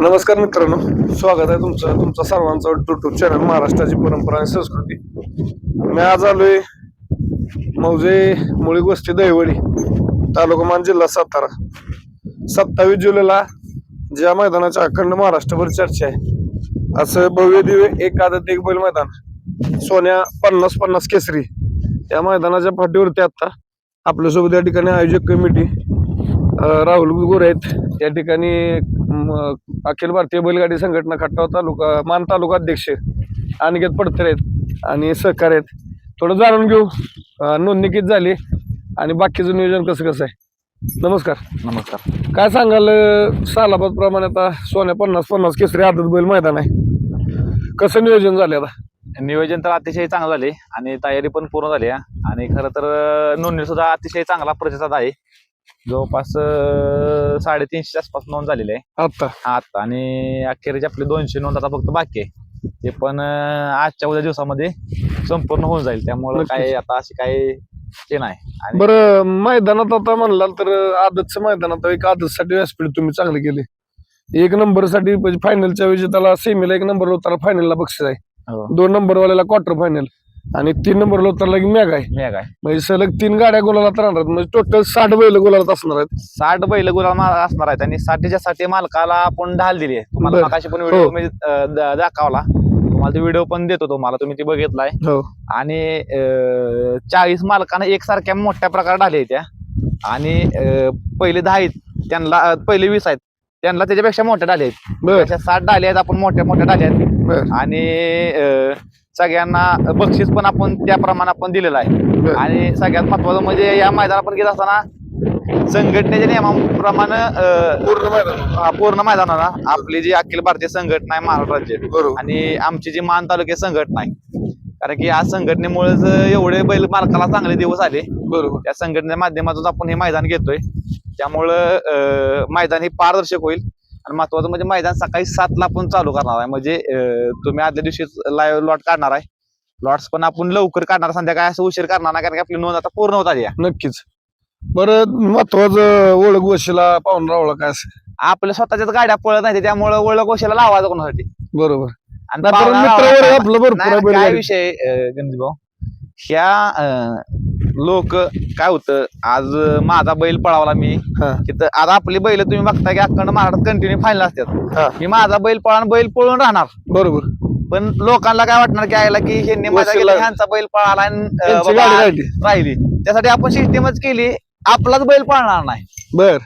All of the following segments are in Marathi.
नमस्कार मित्रांनो स्वागत आहे तुमचं. तुमचा सर्वांचा युट्यूब चॅनल महाराष्ट्राची परंपरा आणि संस्कृती. मी आज आलोय मौजे मुळी गोष्टी दहिवडी तालुका मान जिल्हा सातारा. सत्तावीस जुलैला ज्या मैदानाच्या अखंड महाराष्ट्रभर चर्चा आहे असं भव्य दिव्य एक आदत एक बैल मैदान सोन्या पन्नास पन्नास केसरी. या मैदानाच्या पाठीवरती आता आपल्यासोबत या ठिकाणी आयोजक कमिटी राहुल गोरे आहेत. या ठिकाणी अखिल भारतीय बैलगाडी संघटना खटाव तालुका मान तालुका अध्यक्ष अनिकेत पडतरे आहेत आणि सहकारी आहेत. थोडं जाणून घेऊ नोंदणी किती झाली आणि बाकीचं नियोजन कसं कसं आहे? नमस्कार. नमस्कार. काय सांगाल सालाबाद प्रमाणे आता सोन्या पन्नास पन्नास केसरी आदत बैल मैदान आहे. कसं नियोजन झाले आता? नियोजन तर अतिशय चांगलं झाले आणि तयारी पण पूर्ण झाली आहे. आणि खरं तर नोंदणी सुद्धा अतिशय चांगला प्रतिसाद आहे. जवळपास अं, साडेतीनशे आसपास नोंद झालेली आहे. आत्ता आता आणि अखेरचे आपले दोनशे नोंद आता फक्त बाकी आहे. ते पण अं, आजच्या उद्या दिवसामध्ये संपूर्ण होऊन जाईल. त्यामुळं नक्कीच. काय आता अशी काय ते नाही. आणि बरं मैदानात आता म्हणलाल तर आदतचं मैदानात एक आदतसाठी व्यासपीठ तुम्ही चांगले केले एक नंबरसाठी फायनलच्या वेळी त्याला सेमीला एक नंबर होताना फायनलला बक्षीस आहे. हो, दोन नंबर वाल्याला क्वार्टर फायनल आणि तीन नंबर होताना की मॅग आहे. मी काय म्हणजे सलग तीन गाड्या गोलाला राहणार आहेत. म्हणजे टोटल साठ बैल गोलाला असणार आहेत. साठ बैल गुलाल असणार आहेत. आणि साठच्या साठी मालकाला आपण ढाल दिली आहे. तुम्हाला बरं. मगाशी पण हो. व्हिडिओ मी अं, दा- दाखवला. तुम्हाला तो व्हिडिओ पण देतो तुम्हाला. तुम्ही ते बघितलाय. हो. आणि चाळीस मालकांना एकसारख्या मोठ्या प्रकारे ढाले आहेत त्या आणि अं, पहिले दहा आहेत. त्यांना अं, पहिले वीस आहेत. त्यांना त्याच्यापेक्षा मोठ्या डाले आहेत. बर. साठ डाले आहेत. आपण मोठ्या मोठ्या डाले आहेत. बर. आणि अं, सगळ्यांना बक्षीस पण आपण त्याप्रमाणे आपण दिलेलं आहे. आणि सगळ्यात महत्वाचं म्हणजे या मैदानात घेत असताना संघटनेच्या नियमाप्रमाणे पूर्ण मैदान. पूर्ण मैदानाला आपली जी अखिल भारतीय संघटना आहे महाराष्ट्र राज्य. बरोबर. आणि आमची जी मान तालुक्यात संघटना आहे. कारण की या संघटनेमुळेच एवढे बैल मालकाला चांगले दिवस आले. बरोबर. त्या संघटनेच्या माध्यमातून आपण हे मैदान घेतोय. त्यामुळं मैदान हे पारदर्शक होईल. आणि महत्वाचं म्हणजे मैदान सकाळी सातला आपण चालू करणार आहे. म्हणजे तुम्ही आदल्या दिवशी लाईव्ह लॉट काढणार आहे. लॉट्स पण आपण लवकर काढणार संध्याकाळी असं उशीर करणार नाही कारण की आपली नोंद आता पूर्ण होत आली नक्कीच. बरं महत्वाचं ओळख वशीला पाहून रावला काय असेल? आपल्या स्वतःच्याच गाड्या पळत नाही त्यामुळे ओळख गोष्टीला लावायचं कोणासाठी? बरोबर. आणि काय. विषय गणेश भाऊ ह्या लोक काय होतं आज माझा बैल पळावला मी. हा. तिथं आता आपली बैल तुम्ही बघता की अखंड महाराष्ट्रात कंटिन्यू फायनल असतात. हा. मी माझा बैल पळा बैल पळून राहणार. बरोबर. पण लोकांना काय वाटणार की आयला की ह्यांनी माझा वशिला. गेला, ह्यांचा बैल पळाला आणि अं, त्यांची बाबा गाडी राहिली. राहिली. त्यासाठी आपण सिस्टीमच केली. आपलाच बैल पळणार नाही. बर.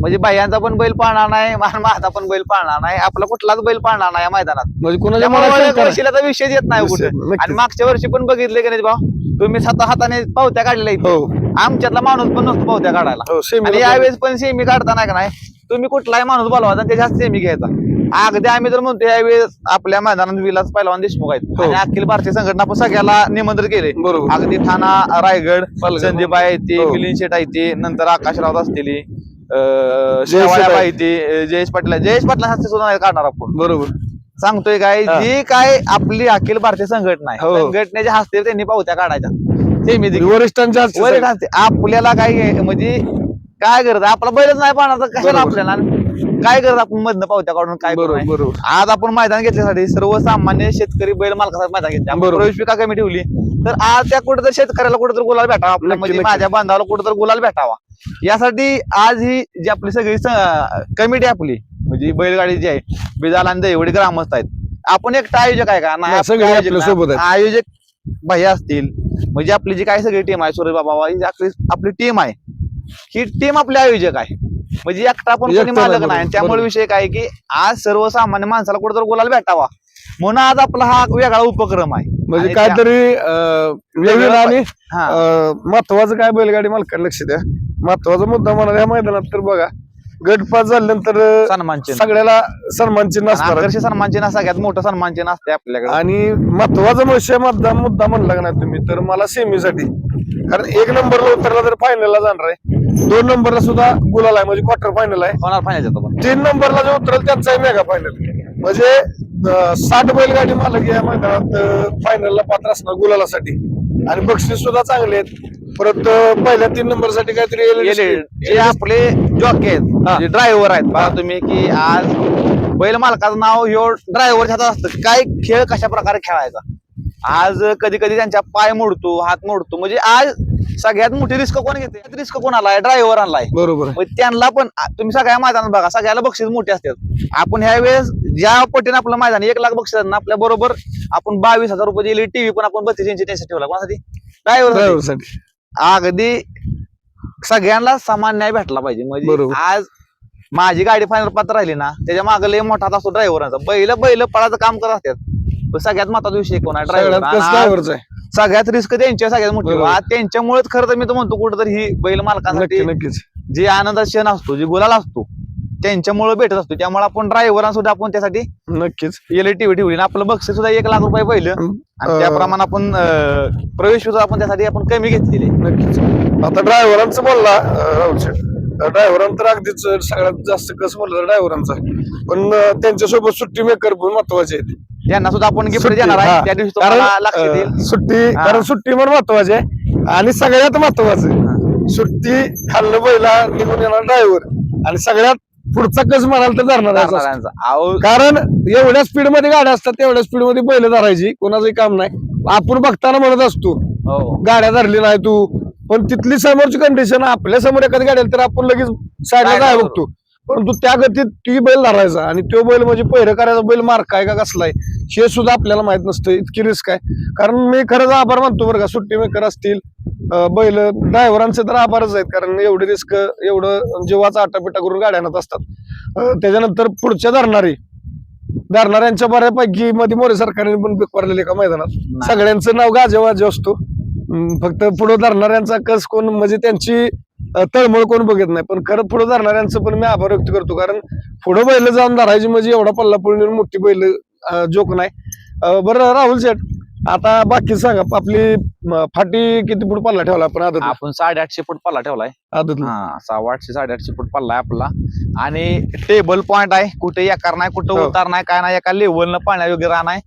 म्हणजे बाह्यांचा पण बैल पाळणार नाही माझा पण बैल पाळणार नाही आपला कुठलाच बैल पाळणार नाही या मैदानात. म्हणजे कुणाच्या त्यामुळे मनात ओळख शंका नाही. वशिलाचा विषय येत नाही विषय, कुठे नक्कीच. आणि मागच्या वर्षी पण बघितले गणेश भाऊ तुम्ही स्वतः हाताने पावत्या काढलेल्या इथे. हो. आमच्यातला माणूस पण नसतो पावत्या काढायला. हो सेमी आणि यावेळेस पण सेमी काढताना का नाही तुम्ही कुठलाही माणूस बोलवायचा आणि त्याच्यात सेमी घ्यायचा. अगदी आम्ही तर म्हणतो यावेळेस आपल्या मैदानात विलास पहिलवान देशमुख आहेत. हो. आणि अखिल भारतीय संघटना आपण सगळ्याला निमंत्रण केले. बरोबर. अगदी ठाणा रायगड पालघर. संदीप आहे ते हो. मिलिंद शेट आहे ते नंतर आकाश राऊत असतील. शेवाळ्या शेट आहे ते जयेश पाटील. जयेश पाटील हस्ते सुद्धा नाही काढणार आपण बरोबर सांगतोय काय हा. जी काय आपली अखिल भारतीय संघटना आहे हो. संघटनेच्या हस्ते त्यांनी पावत्या काढायच्या सेमी वरिष्ठांच्या हातची वरील साईड. हस्ते आपल्याला काय म्हणजे काय करत आपला बैलच नाही पाहणार तर कशाला बरोबर. आपल्याला काय करत आपण मधनं पावत्या काढून काय करू बरोबर नाही. बरोबर आज आपण मैदान घेतल्यासाठी सर्वसामान्य शेतकरी बैल मालकासाठी मैदान घेतले आपण बरोबर. प्रवेश विका कमी ठेवली तर आज त्या कुठेतरी शेतकऱ्याला कुठेतरी गुलाल भेटावा आपल्या नक्की, म्हणजे नक्की. माझ्या बांधावाला कुठेतरी गुलाल भेटावा यासाठी आज ही जी आपली सगळी कमिटी आपली म्हणजे बैलगाडी जी आहे बिजाल आणि दहिवडी ग्रामस्थ आहेत आपण एकटा आयोजक आहे का नाही आपण सगळे आपल्या. सोबत आहेत. आयोजक भैया असतील म्हणजे आपली जी काही सगळी टीम आहे सूर्य बाबा ही आपली आपली टीम आहे ही टीम आपले आयोजक आहे म्हणजे एकटा पण कोणी एकटा नाही, मालक बरोबर, नाही त्यामुळे. विषय काय की आज सर्वसामान्य माणसाला कुठेतरी गुलाल भेटावा म्हणून आज आपला हा वेगळा उपक्रम आहे म्हणजे आणि त्या- काहीतरी अं, नवीन आणि हा. अं, महत्वाचं काय बैलगाडी मालकाला लक्ष द्या महत्त्वाचा मुद्दा म्हणा या मैदानात तर बघा गटपास झाल्यानंतर अं, सन्मान चिन्ह सगळ्याला सन्मान चिन्ह असणार. आकर्षक सन्मान चिन्ह सगळ्यात मोठं सन्मान चिन्ह असते आपल्याकडे. आणि महत्त्वाचा विषय मुद्दा मुद्दा म्हणला का नाही तुम्ही तर मला सेमीसाठी. कारण एक नंबरला उतरला तर फायनलला जाणार आहे. दोन नंबरला सुद्धा गुलाल आहे म्हणजे क्वार्टर फायनल आहे. होणार फायनल पण तीन नंबरला जो उतरेल त्यांचा मेगा फायनल म्हणजे अं, साठ बैलगाडी मालक या मैदानात फायनलला पात्र असणार गुलालासाठी. आणि बक्षीस सुद्धा चांगले आहेत. परत अं, पहिल्या तीन नंबरसाठी काहीतरी LED जे आपले जॉकी आहेत हा. जे ड्रायव्हर आहेत बघा तुम्ही की आज बैल मालकाचं नाव ह्यो ड्रायव्हरच्या हातात असतं. काय खेळ कशा प्रकारे खेळायचा? आज कधी कधी त्यांच्या पाय मोडतो हात मोडतो. म्हणजे आज सगळ्यात मोठी रिस्क कोण घेते? रिस्क कोण आलाय ड्रायव्हर आणलाय बरोबर आहे. मग त्यांना पण आ- तुम्ही सगळ्या मैदानात बघा सगळ्याला बक्षीस मोठे असतात. आपण ह्या वेळेस ज्या पटीने आपलं मैदान एक लाख बक्षीस ना आपल्या बरोबर आपण बावीस हजार रुपये दिली टीव्ही पण आपण बत्तीस इंची ठेवला. कोणासाठी? ड्रायव्हर ड्रायव्हरसाठी अगदी सगळ्यांना समान न्याय भेटला पाहिजे. म्हणजे बरोबर. आज माझी गाडी फायनल पात्र राहिली ना त्याच्यामागे लय मोठा हात असतो ड्रायव्हरांचा बैल बैल पळाचं काम करत असतात. पण सगळ्यात महत्त्वाचा विषय कोण आहे? सगळ्यात कसं ड्रायव्हर आहे? सगळ्यात रिस्क त्यांची आहे सगळ्यात मोठी. बरोबर. आज त्यांच्यामुळेच खरं तर मी तर म्हणतो कुठं ही बैल मालकांसाठी नक्की नक्कीच. जे आनंदाचा क्षण असतो जे गुलाल असतो त्यांच्यामुळे भेटत असतो. त्यामुळे आपण ड्रायव्हरांना सुद्धा आपण त्यासाठी नक्कीच. टीव्ही ठेवली. आणि आपलं बक्षीस सुद्धा एक लाख रुपये पहिलं. आणि त्याप्रमाणे आपण प्रवेश सुद्धा आपण त्यासाठी आपण कमी घेतलेले नक्कीच. आता ड्रायव्हरांचं बोलला ड्रायव्हरांचं तर अगदीच सगळ्यात जास्त कसं म्हणलं ड्रायव्हरांचा पण त्यांच्यासोबत सुट्टी मेकर पण महत्त्वाचे आहेत त्यांना सुद्धा आपण गिफ्ट देणार. आहे. त्या दिवशी सुट्टी. कारण सुट्टी पण महत्वाची आहे. आणि सगळ्यात महत्वाचं सुट्टी खाल्लं बैला निघून येणार ड्रायव्हर आणि सगळ्यात पुढचा कस म्हणाल तर धरणार कारण एवढ्या स्पीडमध्ये गाड्या असतात तेवढ्या स्पीडमध्ये बैल धरायची. कोणाचंही काम नाही. आपण बघताना म्हणत असतो हो. गाड्या धरली नाही तू. पण तिथली समोरची कंडिशन आपल्यासमोर एखादी गाडी आली तर आपण लगेच साईडला बरोबर. बघतो. परंतु त्या गतीत ती बैल धरायचा आणि तो बैल म्हणजे पहिरं करायचा बैल मार काय का कसलाय. हे सुद्धा आपल्याला माहीत नसतं इतकी रिस्क आहे. कारण मी खरंच आभार मानतो बरं का सुट्टी मेकर असतील बैल ड्रायव्हरांचे तर आभारच आहेत. कारण एवढी रिस्क एवढं जीवाचा आटापिटा करून गाड्या आणत असतात. त्याच्यानंतर पुढच्या धरणारी धरणाऱ्यांच्या बऱ्यापैकी मध्ये मोरे सरकारने पण बेकारलेले का मैदानात? सगळ्यांचं नाव गाजेवाजे असतो. फक्त पुढे धरणाऱ्यांचा कस कोण म्हणजे त्यांची तळमळ कोण बघत नाही. पण खरं पुढे धरणाऱ्यांचं पण मी आभार व्यक्त करतो. कारण पुढे बैल जाऊन धरायची म्हणजे एवढा पल्ला पळून मोठी बैल जोक नाही. बरं राहुल शेठ आता बाकी सांगा आपली फाटी किती फूट पल्ला ठेवला आपण आदत? आपण साडेआठशे फूट पल्ला ठेवलाय आदत हा सव्वा आठशे साडेआठशे फूट पल्ला आहे आपला. आणि टेबल पॉइंट आहे कुठे एकार नाही कुठं हो. उतार नाही काय नाही एका लेवलनं पाण्या वगैरे नाही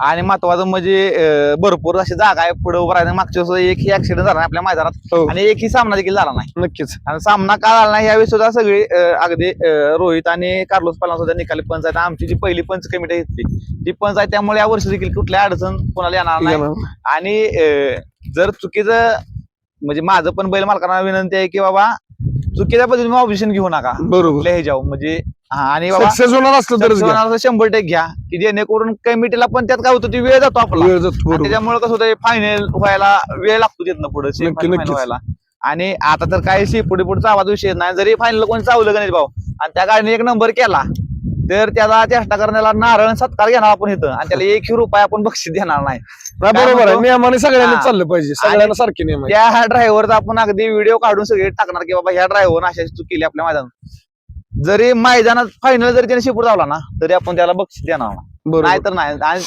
आणि महत्वाचं म्हणजे अं, भरपूर अशी जागा आहे पुढे उभं राहण्याची मागच्या वेळेस एकही ऍक्सिडेंट झाला नाही आपल्या मैदानात. हो. आणि एकही सामना देखील झाला नाही. नक्कीच. आणि सामना का झाला नाही यावेळी सुद्धा सगळी अं, अगदी अं, रोहित आणि कार्लोस पलान सुद्धा निकाली पंच आहेत. आमची जी पहिली पंच कमिटी आहे ती पंच आहे. त्यामुळे या वर्षी देखील कुठल्या अडचण कोणाला येणार नाही. आणि अं, जर चुकीचं म्हणजे माझं पण बैल मालकांना विनंती आहे की बाबा चुकीच्या पद्धतीने ऑब्जेक्शन घेऊ नका. बरोबर. कुठल्या ह्याच्यावर म्हणजे हा आणि बाबा सक्सेस होणार असलं तरच घ्या. शंभर टक्के घ्या. की जेणेकरून कमिटीला पण त्यात काय होतं ती वेळ जातो आपला. वेळ जातो, आणि बरोबर. त्याच्यामुळे कसं होतं फायनल व्हायला वेळ लागतो तिथनं पुढे नक्की, नक्कीच. व्हायला. आणि आता तर काही पुढे पुढचा आवाज विषय नाही. जरी फायनल कोणी चावलं गणेश भाऊ आणि त्या गाडीने एक नंबर केला तर त्याला चेष्टा करण्याला नारळ सत्कार घेणार आपण इथं. आणि त्याला एकही रुपया आपण बक्षीस देणार नाही. नाही, काय बरोबर आहे. म्हणतो? नियमाने सगळ्यांनी. चाललं पाहिजे. सगळ्यांना सारखे नियम आहे. त्या ड्रायव्हरचा आपण अगदी व्हिडिओ काढून सगळे टाकणार की बाबा ह्या ड्रायव्हर अशा चूक केली आपल्या मैदानात. जरी मैदानात फायनल जरी त्याने शिपूर धावला ना तरी आपण त्याला बक्षीस देणार नाही. बरोबर. नाही तर नाही. आणि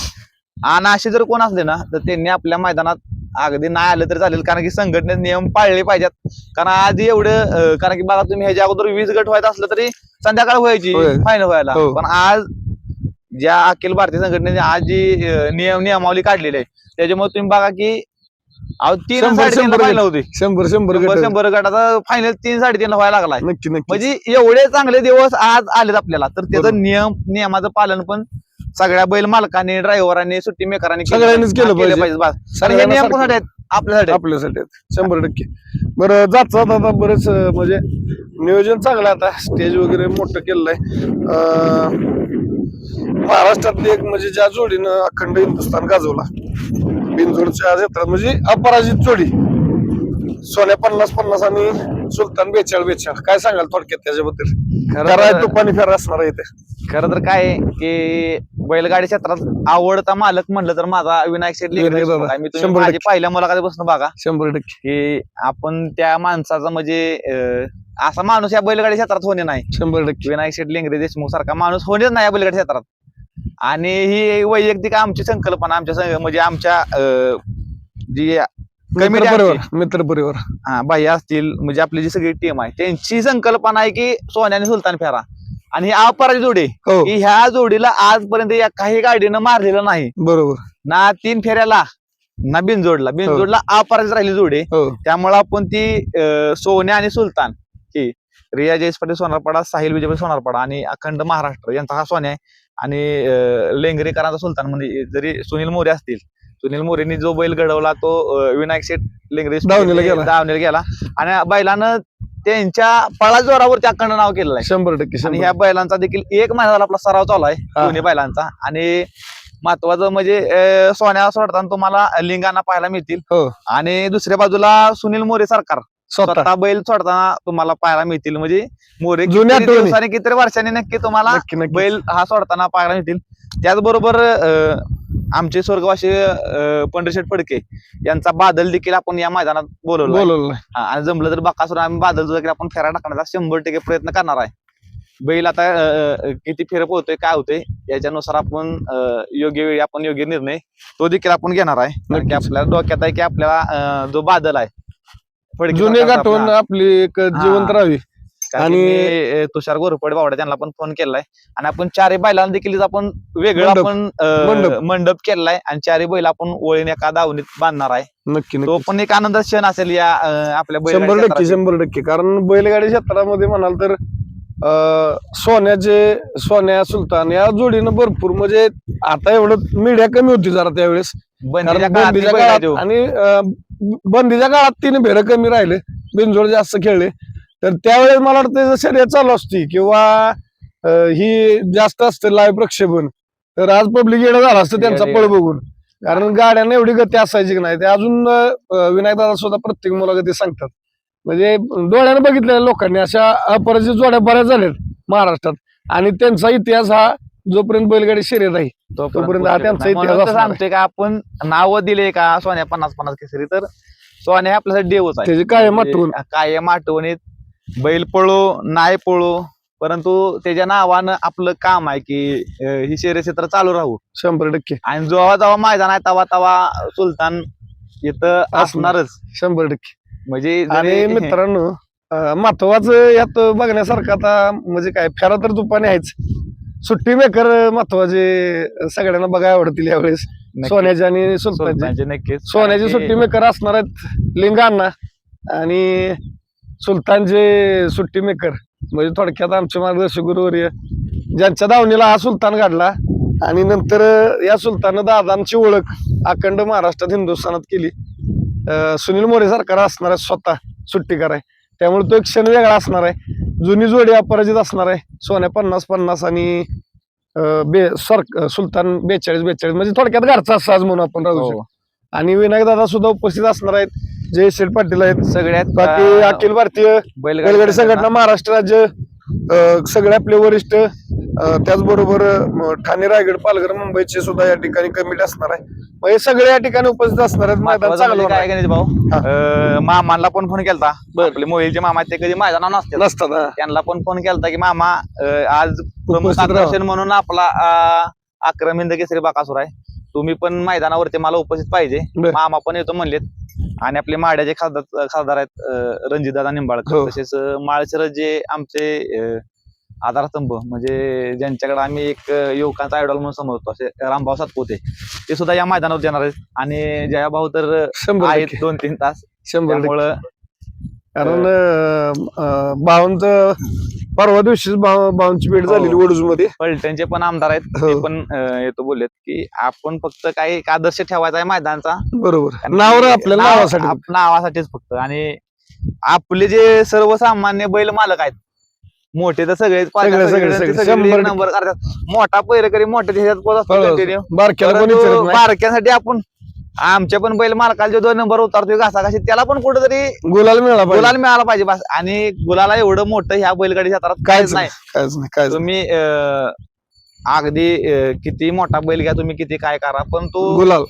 आणि असे जर कोण असले ना तर त्यांनी आपल्या मैदानात अगदी नाही आलं तरी चालेल कारण की संघटनेत नियम पाळले पाहिजेत. कारण आधी एवढं कारण की बघा तुम्ही ह्याच्या अगोदर वीस गट व्हायचं असलं तरी संध्याकाळ व्हायची होय. फायनल व्हायला. हो. पण आज ज्या अखिल भारतीय संघटनेने आज जी अं, नियम नियमावली काढलेली आहे त्याच्यामुळे तुम्ही बघा की अहो तीन शंभर- साडेतीनला शंभर फायनल होती. शंभर शंभर शंभर गट. शंभर गटाचा फायनल तीन साडेतीनला व्हायला लागलाय. नक्की नक्की. म्हणजे एवढे चांगले दिवस आज आलेत आपल्याला. तर बरोबर. त्याचं नियम नियमाचं पालन पण सगळ्या बैल मालकांनी ड्रायव्हरांनी सुट्टी मेकरांनी सगळ्यांनीच केलं पाहिजे. बस. कारण हे सगळ्यांना नियम सारखं- कोणासाठी आहेत. आपल्यासाठी आहेत. आपल्यासाठी आहेत. शंभर टक्के. बरं जात जात आता बरेच अं, म्हणजे नियोजन चांगलं आता. स्टेज वगैरे मोठं केलेलं आहे. अं, महाराष्ट्रातली एक म्हणजे ज्या जोडीनं अखंड हिंदुस्थान गाजवला बिनजोडच्या क्षेत्रात म्हणजे अपराजित जोडी. सोन्या पन्नास पन्नास आणि सुलतान बेचाळ बेचाळ. काय सांगाल थोडक्यात त्याच्याबद्दल? खरं तुपानी फेर असणार आहे इथे. खरं तर काय आहे की बैलगाडी क्षेत्रात आवडता मालक म्हणलं तर माझा विनायक शेट्टी विनायक दादा. मी तुम्ही शंभर माझी टक्के. पहिल्या मुलाखतीपासून बघा. शंभर टक्के. की आपण त्या माणसाचा म्हणजे अं, असा माणूस या बैलगाडी क्षेत्रात होणे नाही. शंभर टक्के. विनायक शेट लेंगरे देशमुख सारखा माणूस होणेच नाही या बैलगाडी क्षेत्रात. आणि ही वैयक्तिक आमची संकल्पना आमच्या संघ- म्हणजे आमच्या अं, जी मित्र कमिटी परिवार मित्र परिवार. हा बाह्य असतील म्हणजे आपली जी सगळी टीम आहे त्यांची संकल्पना आहे की सोन्या आणि सुलतान फेरा. आणि ही अपराजित जोडी. हो. की ह्या जोडीला आजपर्यंत या काही गाडीनं मारलेलं नाही. बरोबर. ना तीन फेऱ्याला ना बिनजोडला. बिनजोडला अपराजित राहिली जोडी. हो. त्यामुळे आपण ती सोन्या आणि सुलतान ही रिया जयेश पाटील सोनारपाडा साहिल विजय पाटील सोनारपाडा आणि अखंड महाराष्ट्र यांचा हा सोन्या आहे. आणि लेंगरेकरांचा सुलतान म्हणजे जरी सुनील मोरे असतील सुनील मोरेंनी जो बैल घडवला तो विनायक शेठ लेंगरे दावणीला गेला. आणि बैलानं त्यांच्या पळा जोरावरती अखंड नाव केलेलं आहे. शंभर टक्के आणि शंभर ह्या बैलांचा देखील एक महिना झाला आपला सराव चालू आहे हा. दोन्ही बैलांचा. आणि महत्वाचं म्हणजे अं, सोन्या सोडताना तुम्हाला लिंगाना पाहायला मिळतील. हो. आणि दुसऱ्या बाजूला सुनील मोरे सरकार. स्वतः. स्वतः बैल सोडताना तुम्हाला पाहायला मिळतील. म्हणजे मोरे जुन्या किती आठवणी. दिवसांनी किती वर्षांनी नक्की तुम्हाला नक्की नक्की बैल हा सोडताना पाहायला मिळतील. त्याचबरोबर अं, आमचे स्वर्गवासी पंढरीशेठ फडके यांचा बादल देखील आपण या मैदानात बोलवला आणि जमलं तर बाकासुर आम्ही बादल देखील आपण फेरा टाकण्याचा शंभर टक्के प्रयत्न करणार आहे. बैल आता किती फेर पोहतोय काय होतोय याच्यानुसार आपण योग्य वेळी आपण योग्य निर्णय तो देखील आपण घेणार आहे. की. आपल्याला डोक्यात आहे की आपल्याला जो बादल आहे फडके जुने आठवण आपला- एक जिवंत राहावी. आणि- मी, तुषार गोरपडे बावडे त्यांना पण फोन केलाय. आणि आपण चारही बैलांना देखील आपण वेगळं. आपण मंडप. केलाय. आणि चारही बैल आपण ओळीने एका दावणीत बांधणार आहे. नक्की तो पण एक आनंदाचा क्षण असेल या आपल्या शंभर टक्के. शंभर टक्के. कारण बैलगाडी क्षेत्रामध्ये म्हणाल तर सोन्याचे सोन्या सुलतान या जोडीनं भरपूर. म्हणजे आता एवढं मीडिया कमी होती जरा त्यावेळेस. तो. आणि बंदीच्या काळात तिने भेर कमी राहिले. बिनजोड जास्त खेळले. तर त्यावेळेस मला वाटतं शर्यत चालू असती किंवा ही जास्त असते लाईव्ह प्रक्षेपण. तर आज पब्लिक येणं झालं असतं त्यांचा पळ बघून. कारण गाड्यांना एवढी गती असायची की नाही ते अजून विनायक दादा सुद्धा प्रत्येक मुलाखती सांगतात. म्हणजे डोळ्याने बघितलेल्या लोकांनी अशा अपराजित जोड्या बऱ्याच झाल्यात महाराष्ट्रात. आणि त्यांचा इतिहास हा जोपर्यंत बैलगाडी शर्यत आहे तोपर्यंत हा त्यांचा इतिहास. सांगतोय का आपण नाव दिले का सोन्या पन्नास पन्नास केसरी तर सोन्या आपल्यासाठी देवच आहे. म्हणजे आठवण. कायम आठवणीत बैल पळो नाही पळो परंतु त्याच्या नावानं आपलं काम आहे की अं, ही शर्यत क्षेत्र चालू राहू. शंभर टक्के. आणि जेव्हा जेव्हा मैदान आहे तेव्हा तेव्हा सुलतान इथं असणारच. शंभर टक्के. म्हणजे आणि जरी- मित्रांनो अं, महत्वाचं यात बघण्यासारखं आता म्हणजे काय फेरा तर तुपाने आहेच. सुट्टी मेकर महत्त्वाचे सगळ्यांना बघायला आवडतील यावेळेस. नक्की. सोन्याची आणि सुलतानची. नक्कीच. सोन्याची कारण सुट्टी मेकर असणार आहेत लिंगांना आणि सुलतानचे सुट्टी मेकर. म्हणजे थोडक्यात आमचे मार्गदर्शक गुरुवर्य ज्यांच्या दावणीला हा सुलतान काढला आणि नंतर या सुलतानं दादांची ओळख अखंड महाराष्ट्रात हिंदुस्थानात केली. सुनील मोरे सरकार असणार आहे स्वतः सुट्टी कराय त्यामुळे तो एक क्षण वेगळा असणार आहे. जुनी जोडी अपराजित असणार आहे. सोन्या पन्नास पन्नास आणि बे सर सुलतान बेचाळीस बेचाळीस. म्हणजे थोडक्यात घरचा साज म्हणून आपण राहू हो. आणि विनायक दादा सुद्धा उपस्थित असणार आहेत. जय शेठ पाटील आहेत. सगळ्यात बाकी अखिल भारतीय बैलगाडी संघटना. महाराष्ट्र राज्य अं, सगळे आपले वरिष्ठ अं, त्याचबरोबर अं, ठाणे रायगड पालघर मुंबईचे सुद्धा या ठिकाणी कमिटी असणार आहे. मग हे सगळे या ठिकाणी उपस्थित असणार आहेत. मैदान महत्वाचं चांगलं म्हणजे काय होणार गणेश भाऊ? अं, मामांना पण फोन केलता. आपले मोहिलचे मामा आहेत, ते कधी मैदानावर नसतात. नसतात हा. त्यांना पण फोन केलता की मामा अं, आज प्रमुख उपस्थित राहा. आकर्षण म्हणून आपला अं, अक्रम हिंद केसरी बाकासूर आहे. तुम्ही पण मैदानावरती मला उपस्थित पाहिजे. बर. मामा पण येतो म्हणलेत. आणि आपले माड्याचे खासदार खासदार आहेत रणजितदादा निंबाळकर. हो. तसेच अं, माळशिरस जे आमचे अं, आधारस्तंभ म्हणजे ज्यांच्याकडे आम्ही एक अं, युवकांचा आयडॉल म्हणून समजतो असे रामभाऊ सातपुते. ते सुद्धा या मैदानावर येणार आहेत. आणि जयाभाऊ तर शंभर आहेत टक्के. दोन तीन तास. शंभर टक्के. त्यामुळं कारण भावांच परवा दिवशीच भावांची भेट झालेली हो. वडूजमध्ये पलटणचे पण आमदार आहेत ते हो. पण येतो बोललेत की आपण फक्त काही एक आदर्श ठेवायचा आहे मैदानचा. बरोबर. नाव आपल्या नाव- नावासाठी. नावासाठीच फक्त. आणि आपले जे सर्वसामान्य बैल मालक आहेत मोठे तर सगळेच. नंबर करतात मोठा पैरकरी मोठ्या हो. बारक्यासाठी आपण आमच्या पण बैल मालकाला जो दोन नंबर उतारतोय घासा घाशी त्याला पण कुठेतरी गुलाल मिळाला पाहिजे. गुलाल मिळाला पाहिजे बस. आणि गुलाला एवढं मोठं ह्या बैलगाडी क्षेत्रात कायच काहीच नाही. तुम्ही अं, अगदी अं, किती मोठा बैल घ्या तुम्ही किती काय करा पण तो गुलाल.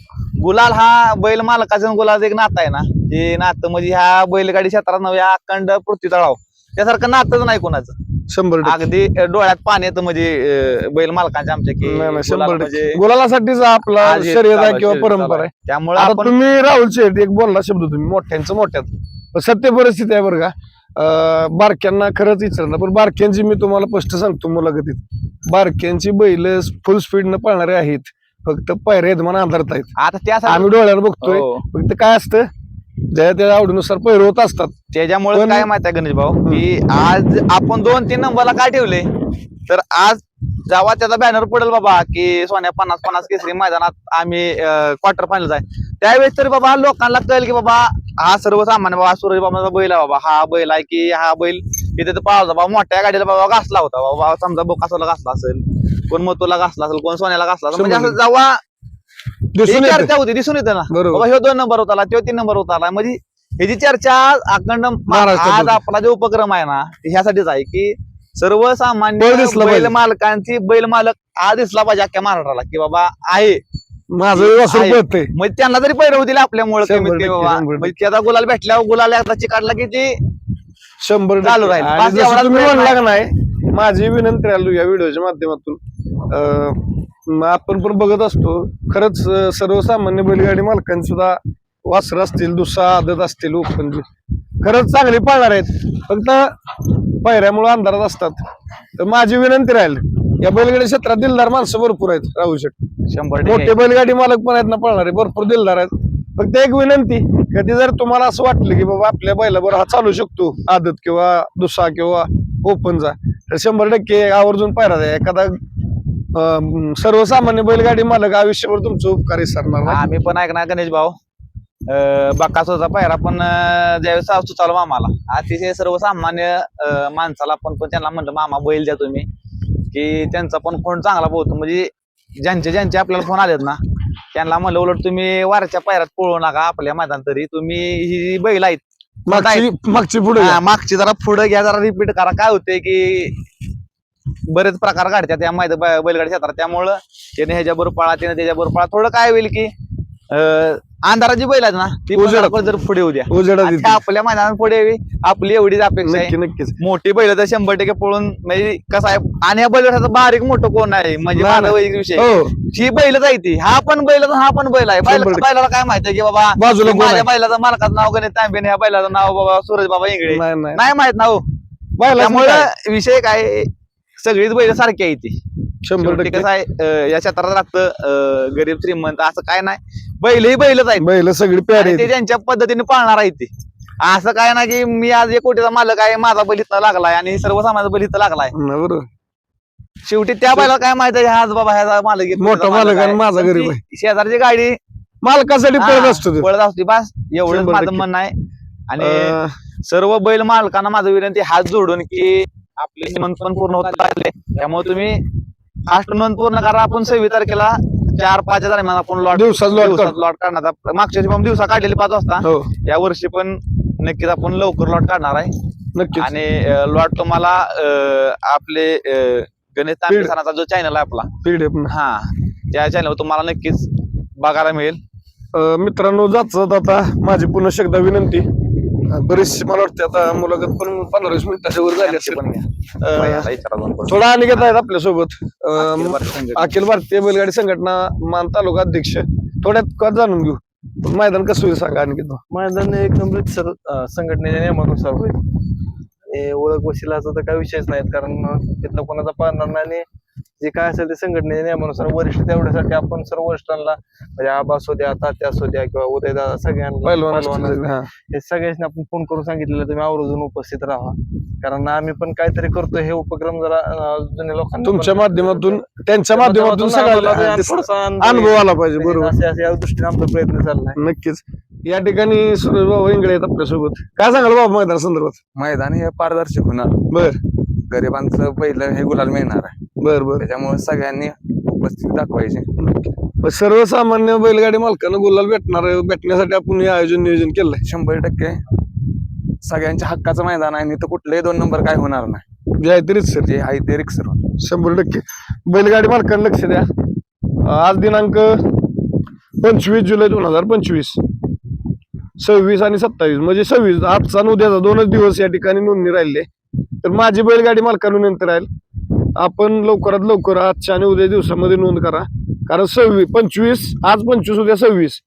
गुलाल हा बैल मालकाचा आणि गुलाल एक नातं आहे ना. ते नातं म्हणजे ह्या बैलगाडी क्षेत्रात नव्हे अखंड पृथ्वी तळाव त्यासारखं नातंच नाही कोणाचं. शंभर टक्के. अगदी डोळ्यात पाणी येतं म्हणजे अं, बैल मालकांच्या आमच्या की नाही नाही गुलाल शंभर म्हणजे गुलालासाठीच आपला आज हे शर्यत आहे चालू किंवा परंपरा आहे. त्यामुळे आता आपण तुम्ही राहुल शेठ एक बोलला शब्द तुम्ही मोठ्यांचं मोठ्यात. पण सत्य परिस्थिती आहे बरं का. अं, बारक्यांना खरंच विचारलं पण बारक्यांची मी तुम्हाला स्पष्ट सांगतो मुलाखतीत. बारक्यांची बैल फुल स्पीडनं पळणारे आहेत. फक्त पायऱ्या म्हणून आधारत आहेत. आता त्यासाठी आम्ही डोळ्यानं बघतोय. हो. फक्त काय असतं ज्या त्या आवडीनुसार पैर होत असतात. त्याच्यामुळे पण- काय माहिती आहे गणेश भाऊ? की आज आपण दोन तीन नंबरला काय ठेवले? तर आज जेव्हा त्याचा बॅनर पडेल बाबा की सोन्या पन्नास पन्नास केसरी मैदानात आम्ही क्वार्टर फायनल आहे. त्यावेळेस तरी बाबा लोकांना कळेल की बाबा हा सर्वसामान्य बाबा सूरज बाबाचा बैल आहे बाबा. हा बैल आहे की हा बैल इथे तर पावसा बाबा मोठ्या गाडीला बाबा घासला होता. बाबा समजा बोकासाला घासला असेल कोण मतोला घासला असेल कोण सोन्याला घासला असेल. म्हणजे असं जेव्हा दिसून ही येते चर्चा होती दिसून येतं ना बरोबर बाबा ह्यो दोन नंबर होता तो तीन नंबर होता म्हणजे ह्याची चर्चा आज अखंड महाराष्ट्रात आज होती. आपला जो उपक्रम आहे ना ह्यासाठीच आहे की सर्वसामान्य बैल दिसला बैल पाहिजे. मालकांची बैल मालक आज दिसला पाहिजे अख्ख्या महाराष्ट्राला की बाबा आहे माझं वासरू आहे. पळतंय म्हणजे त्यांना तरी पैर होतील आपल्यामुळे शंभर कमीत कमी टक्के, बाबा शंभर म्हणजे त्याचा गुलाल भेटल्यावर गुलाल एकदा चिकाडला की ते शंभर टक्के. चालू राहील. आणि बाकी जसं एवढाच तुम्ही वेळ म्हणला का नाही माझी विनंती राहिलो या व्हिडिओच्या माध्यमातून अं, आपण पण बघत असतो. खरंच सर्वसामान्य बैलगाडी मालकांची सुद्धा वासर असतील दुसरा आदत असतील ओपनची खरंच चांगली पाळणार आहेत. फक्त पायऱ्यामुळे अंधारात असतात. तर माझी विनंती राहील या बैलगाडी क्षेत्रात दिलदार माणसं भरपूर आहेत राहू शकतो शंभर मोठे बैलगाडी मालक पण आहेत ना पळणारे भरपूर दिलदार आहेत. फक्त एक विनंती कधी जर तुम्हाला असं वाटलं की बाबा आपल्या बैलाबरोबर हा चालू शकतो आदत किंवा दुसरा किंवा ओपनचा तर शंभर टक्के आवर्जून पायरा एखादा अं, सर्वसामान्य बैलगाडी मालक आयुष्यभर तुमचं उपकार विसरणार नाही. आम्ही पण ऐकणार गणेश भाऊ. बकासोचा पायरा पण अं, ज्यावेळेस सासू चालू मामाला अतिशय सर्वसामान्य अं, माणसाला पण पण त्यांना म्हणलं मामा बैल द्या तुम्ही. की त्यांचा पण फोन चांगला पोहतो म्हणजे ज्यांचे ज्यांचे आपल्याला फोन आलेत ना त्यांना म्हणलं उलट तुम्ही वारच्या पायऱ्यात पळू नका आपल्या मैदान तरी. तुम्ही ही बैल आहेत मागची मागची पुढे हा, मागची जरा पुढे घ्या जरा रिपीट करा. काय होते की बरेच प्रकार घडतात त्या मैदान बै- बैलगाडी क्षेत्रात. त्यामुळं त्याने ह्याच्याबरोबर पळा त्याने त्याच्याबरोबर पळा. थोडं काय होईल की अं, अंधाराची बैल आहेत ना ती पण जर पुढे येऊ द्या उजेडात आणि येते. त्या आपल्या मैदानात पुढे यावी. आपली एवढीच अपेक्षा आहे. नक्कीच. मोठी बैल तर शंभर टक्के पळून म्हणजे कसं आहे आणि या बैल बारीक मोठं कोण आहे म्हणजे माझा विषय. हो. ही बैलच आहे ती. हा पण बैल हा पण बैल आहे. बैलाला काय माहिती आहे की बाबा बाजूला माझ्या? बैलाचं मालकाचं नाव गणित तांबेने ह्या बैलाचं नाव बाबा सूरज बाबा इंगळे. नाही माहीत ना हो. बैलाचं त्यामुळे? विषय काय सगळीच बैल सारखी आहे ती शंभर शेवटी टक्के कसं आहे अं, या क्षेत्रात राहतं अं, गरीब श्रीमंत असं काय नाही बैल ही बैलच आहेत बैल सगळी प्यारी आणि ते. त्यांच्या पद्धतीने पाळणार आहे ते असं काय ना की मी आज एक कोटीचा मालक आहे माझा बैल इथं लागलाय आणि सर्वसामान्य बैल इथं लागलाय बरोबर शेवटी त्या बैला काय माहीत आहे आज बाबा ह्याचा मालक आहे, मोठा मालक आहे. आणि माझा गरीब ती आहे. शेजारची गाडी मालकासाठी पळत असतो तो. पळत असते बस एवढंच शंभर माझं टक्के. म्हणणं आहे आणि अं, सर्व बैल मालकांना माझं विनंती हात जोडून की आपले नोंद पण पूर्ण होत लागले त्यामुळे तुम्ही फास्ट नोंद पूर्ण करा. आपण सव्वीस तारखेला चार पाच दरम्यान आपण लॉट दिवसात काढू. लॉट काढणार. मागच्या पण दिवसा काढलेली पाच वाजता. हो. या वर्षी पण नक्कीच आपण लवकर लॉट काढणार आहे. नक्कीच. आणि लॉट तुम्हाला आपले गणेश तांबे जो चॅनल आहे आपला. पीडीएफ हा. त्या चॅनलवर तुम्हाला नक्कीच बघायला मिळेल. मित्रांनो जात जात आता माझी पुन्हा एकदा विनंती. बरीचशी मला वाटते आता मुलाखत पण पंधरा वीस मिनिटाच्या वर झाली असेल. अं. थोडा अनिकेत आहेत आपल्यासोबत. अं, अखिल भारतीय बैलगाडी संघटना मान तालुका अध्यक्ष. थोड्यात का जाणून घेऊ. मैदान कसं होईल सांगा अनिकेत मैदान एकदम सर संघटनेच्या नियमानुसार होईल. आणि ओळख वशिलाचा तर काही विषयच नाहीत कारण तिथलं कोणाचा पाळणार नाही आणि जे काय असेल ते संघटनेच्या नियमानुसार वरिष्ठ तेवढ्यासाठी आपण सर्व वरिष्ठांना म्हणजे आबा असू द्या तात्या असू द्या किंवा उदयदादा सगळ्यांना हा. सगळ्यांनी आपण फोन करून सांगितलेलं तुम्ही आवर्जून उपस्थित राहा. कारण आम्ही पण काहीतरी करतो हे उपक्रम जरा जुन्या लोकांना तुमच्या माध्यमातून त्यांच्या माध्यमातून अनुभव आला पाहिजे बरोबर. असे असे या दृष्टीने आमचा प्रयत्न चाललाय. नक्कीच. या ठिकाणी सुरेश बाबा इंगळे आहेत आपल्यासोबत काय सांगाल बाबा मैदान संदर्भात? मैदान हे पारदर्शक होणार. बर. गरिबांचं पहिलं हे गुलाल मिळणार आहे. बर बर. त्याच्यामुळे सगळ्यांनी उपस्थिती दाखवायची. सर्वसामान्य बैलगाडी मालकांना गुलाल भेटणार भेटण्यासाठी आपण हे आयोजन नियोजन केलंय. शंभर टक्के. सगळ्यांच्या हक्काचं मैदान आहे. आणि तर कुठलेही दोन नंबर काय होणार नाही. जे आहे सर जे आहे ते रिक्सर शंभर टक्के. बैलगाडी मालकांना लक्ष द्या. आज दिनांक पंचवीस जुलै दोन हजार पंचवीस. सव्वीस आणि सत्तावीस. म्हणजे सव्वीस. आजचा आणि उद्याचा दोनच दिवस या ठिकाणी नोंदणी राहिले तर माझी बैलगाडी मालकांना विनंती राहील आपण लवकरात लवकर आजच्या आणि उद्या दिवसामध्ये नोंद करा. कारण सव्वीस पंचवीस आज पंचवीस उद्या सव्वीस.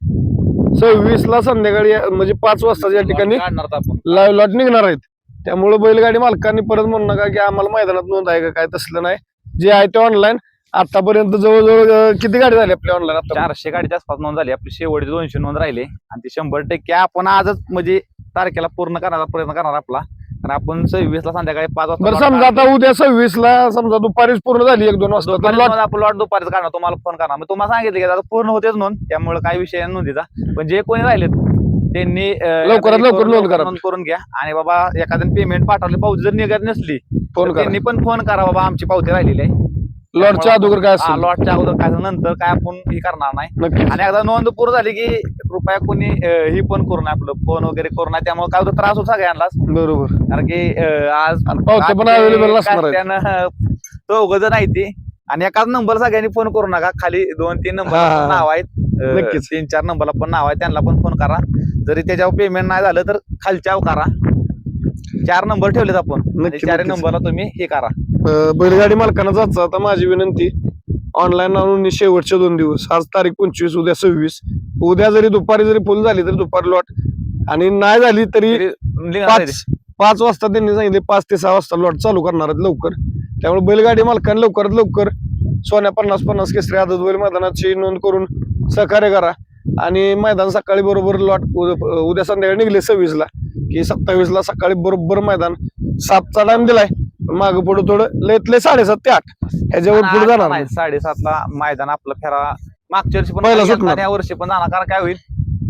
सव्वीस ला संध्याकाळी म्हणजे पाच वाजता या ठिकाणी लाईव्ह लॉट निघणार आहेत. त्यामुळे बैलगाडी मालकांनी परत म्हणू नका की आम्हाला मैदानात नोंद आहे का काय तसलं नाही. जे आहे ते ऑनलाईन आतापर्यंत जवळजवळ किती गाडी झाली आपल्या ऑनलाईन आता? चारशे गाडीच्या आसपास नोंद झाली. आपली शेवटची दोनशे नोंद राहिले. आणि ते शंभर टक्के आपण आजच म्हणजे तारखेला पूर्ण करण्याचा प्रयत्न करणार आपला. आपण सव्वीस ला संध्याकाळी पाच वाजता बरं समजा. आता उद्या सव्वीस ला समजा दुपारीच पूर्ण झाली एक दोन वाजता तर lot आपण लॉट दुपारीच काढणार तुम्हाला फोन करणार. मग तुम्हाला सांगितलं की आता पूर्ण होतेच नोंद त्यामुळे काही विषय नाही नोंदीचा पण जे कोणी राहिलेत त्यांनी अं, लवकरात लवकर नोंद करा. नोंद करून घ्या. आणि बाबा एखाद्याने पेमेंट पाठवले पावती जर निघत नसली फोन तर करा. त्यांनी पण फोन करा बाबा आमची पावती राहिलेली आहे. लॉटच्या अगोदर काय असेल? लॉटच्या अगोदर काय नंतर काय आपण हे करणार नाही. आणि एकदा नोंद पूर्ण झाली की कृपया कोणी ही पण करू नये आपलं फोन वगैरे करू नये त्यामुळे काय होतं त्रास होतो सगळ्यांनाच. बरोबर. कारण की आज पण अवेलेबल चौघ जण आहे ते आणि एकाच नंबर सगळ्यांनी फोन करू नका खाली दोन तीन नंबर. नाव आहेत. नक्कीच. तीन चार नंबरला पण नाव आहे त्यांना पण फोन करा. जरी त्याच्यावर पेमेंट नाही झालं तर खालच्यावर करा. चार नंबर ठेवलेत आपण. नक्की, चार. नंबरला तुम्ही हे करा. बैलगाडी मालकांना जायचं आता माझी विनंती ऑनलाईन आणून शेवटचे दोन दिवस आज तारीख पंचवीस उद्या सव्वीस. उद्या जरी दुपारी जरी फुल झाली तरी दुपारी लॉट आणि नाही झाली तरी. पाच पाच वाजता त्यांनी सांगितले पाच ते सहा वाजता लॉट चालू करणार आहेत लवकर. त्यामुळे बैलगाडी मालकांनी लवकरात लवकर सोन्या पन्नास पन्नास केसरी आदत बैल मैदानाची नोंद करून सहकार्य करा. आणि मैदान सकाळी बरोबर लॉट उद्या संध्याकाळी निघले सव्वीस ला की सत्तावीस ला सकाळी बरोबर मैदान सातचा टाइम दिलाय. माग पुढे थोडं लयत लय साडेसात ते आठ ह्याच्यावर पुढे जाणार नाही. साडेसातला मैदान आपलं फेरा मागच्या वर्षी पण पहिला सुटणार. आणि या वर्षी पण जाणार कारण काय होईल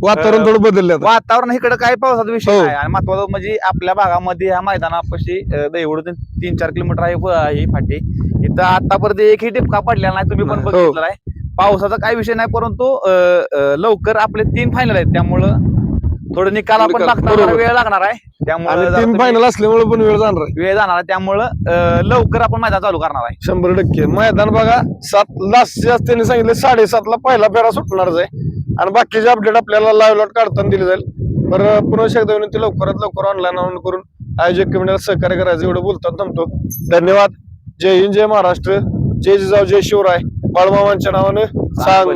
वातावरण थोडं बदलले आता वातावरण इकडे काय पावसाचा विषय हो. नाही आणि महत्वाचं म्हणजे आपल्या भागामध्ये ह्या मैदानापाशी अं, दैवड तीन चार किलोमीटर आहे व- ही फाटी इथं आतापर्यंत एकही टिपका पडलेला नाही तुम्ही पण नाही. हो. बघितलेला आहे पावसाचा काही विषय नाही परंतु अं, अं, लवकर आपले तीन फायनल आहेत त्यामुळं थोडं निकाल आपण निकाल, लागता बरोबर. वेळ लागणार आहे. त्यामुळे आणि फायनल असल्यामुळे पण वेळ जाणार आहे. वेळ जाणार आहे. त्यामुळं अं, लवकर आपण मैदान चालू करणार आहे. शंभर टक्के. मैदान बघा सात लास्ट जास्त त्यांनी सांगितले साडेसात ला पहिला फेरा सुटणारच आहे. आणि बाकीचे अपडेट आपल्याला लाईव्ह लॉट काढताना दिले जाईल. बरं पुन्हा एकदा विनंती लवकरात लवकर ऑनलाईन ऑन करून आयोजक कमिटीला सहकार्य करायचं एवढं बोलताना थांबतो. धन्यवाद. जय हिंद जय महाराष्ट्र. जय जिजाऊ जय शिवराय. बाळमामांच्या नावानं सांग